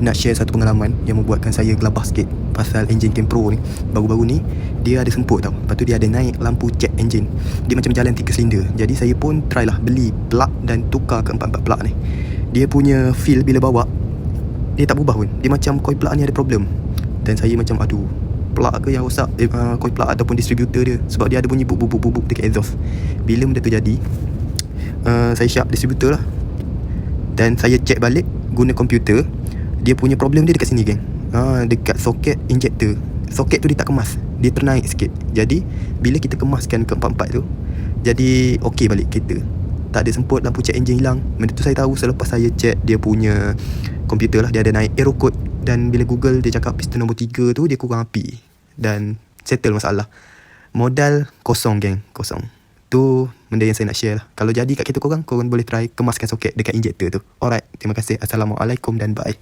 nak share satu pengalaman yang membuatkan saya gelabah sikit pasal enjin Ken Pro ni. Baru-baru ni dia ada semput tau. Lepas tu dia ada naik lampu check enjin. Dia macam jalan 3 silinder. Jadi saya pun try lah beli plug dan tukar ke empat-empat plug ni. Dia punya feel bila bawa dia tak berubah pun. Dia macam coil plug ni ada problem. Dan saya macam aduh plug ke yang rosak eh, uh, coil plug ataupun distributor dia sebab dia ada bunyi buk buk buk buk dekat exhaust. Bila benda tu jadi uh, saya sharp distributor lah dan saya check balik guna komputer dia punya problem dia dekat sini geng. Ha, dekat soket injector. Soket tu dia tak kemas. Dia ternaik sikit. Jadi bila kita kemaskan ke empat-empat tu jadi okey balik kereta. Tak ada semput lampu check engine hilang. Benda tu saya tahu selepas saya check dia punya komputer lah dia ada naik error code. Dan bila google dia cakap piston nombor 3 tu dia kurang api. Dan settle masalah. Modal kosong geng. Kosong. Tu benda yang saya nak share lah. Kalau jadi kat kereta korang korang boleh try kemaskan soket dekat injector tu. Alright. Terima kasih. Assalamualaikum dan bye